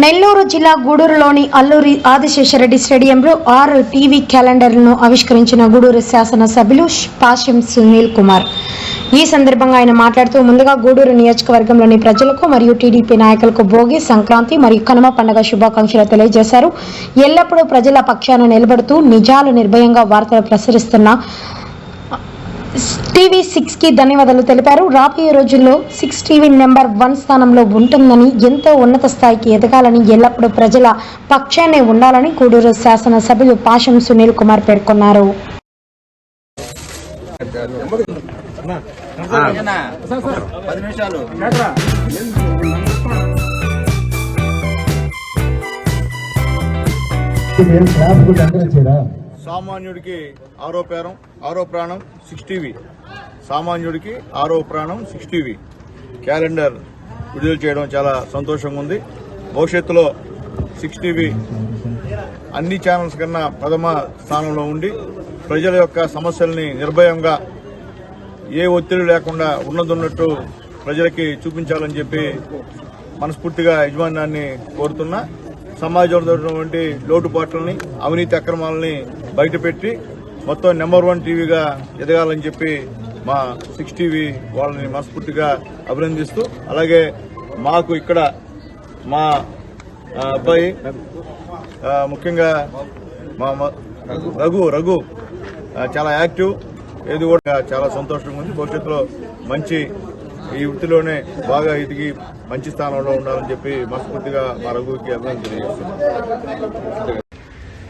నెల్లూరు జిల్లా గూడూరులోని అల్లూరి ఆదిశేషరెడ్డి స్టేడియంలో ఆరు టీవీ క్యాలెండర్లను ఆవిష్కరించిన గూడూరు శాసనసభ్యులు పాశం సునీల్ కుమార్. ఈ సందర్భంగా ఆయన మాట్లాడుతూ ముందుగా గూడూరు నియోజకవర్గంలోని ప్రజలకు మరియు టీడీపీ నాయకులకు భోగి సంక్రాంతి మరియు కనుమ పండుగ శుభాకాంక్షలు తెలియజేశారు. ఎల్లప్పుడూ ప్రజల పక్షాన నిలబడుతూ నిజాలు నిర్భయంగా వార్తలు ప్రసరిస్తున్న టీవీ సిక్స్కి ధన్యవాదాలు తెలిపారు. రాబోయే రోజుల్లో సిక్స్ టీవీ నెంబర్ వన్ స్థానంలో ఉంటుందని ఎంతో ఉన్నత స్థాయికి ఎదగాలని ఎల్లప్పుడూ ప్రజల పక్షానే ఉండాలని కూడూరు శాసనసభ్యులు పాషం సునీల్ కుమార్ పేర్కొన్నారు. నేను క్లాస్ కూడా చేయరా? సామాన్యుడికి ఆరో ప్రాణం ఆరో ప్రాణం సిక్స్ టీవీ. సామాన్యుడికి ఆరో ప్రాణం సిక్స్ టీవీ. క్యాలెండర్ విడుదల చేయడం చాలా సంతోషంగా ఉంది. భవిష్యత్తులో సిక్స్ టీవీ అన్ని ఛానల్స్ కన్నా ప్రథమ స్థానంలో ఉండి ప్రజల యొక్క సమస్యల్ని నిర్భయంగా ఏ ఒత్తిడి లేకుండా ఉన్నదొన్నట్టు ప్రజలకి చూపించాలని చెప్పి మనస్ఫూర్తిగా యజమానాన్ని కోరుతున్నా. సమాజంలో ఉన్నటువంటి లోటుపాట్లని అవినీతి అక్రమాలని బయటపెట్టి మొత్తం నెంబర్ వన్ టీవీగా ఎదగాలని చెప్పి మా సిక్స్ టీవీ వాళ్ళని మనస్ఫూర్తిగా అభినందిస్తూ అలాగే మాకు ఇక్కడ మా అబ్బాయి ముఖ్యంగా మా రఘు రఘు చాలా యాక్టివ్. ఇది కూడా చాలా సంతోషంగా ఉంది. భవిష్యత్తులో మంచి ఈ వృత్తిలోనే బాగా ఎదిగి మంచి స్థానంలో ఉండాలని చెప్పి మనస్ఫూర్తిగా మా రఘుకి అభినందన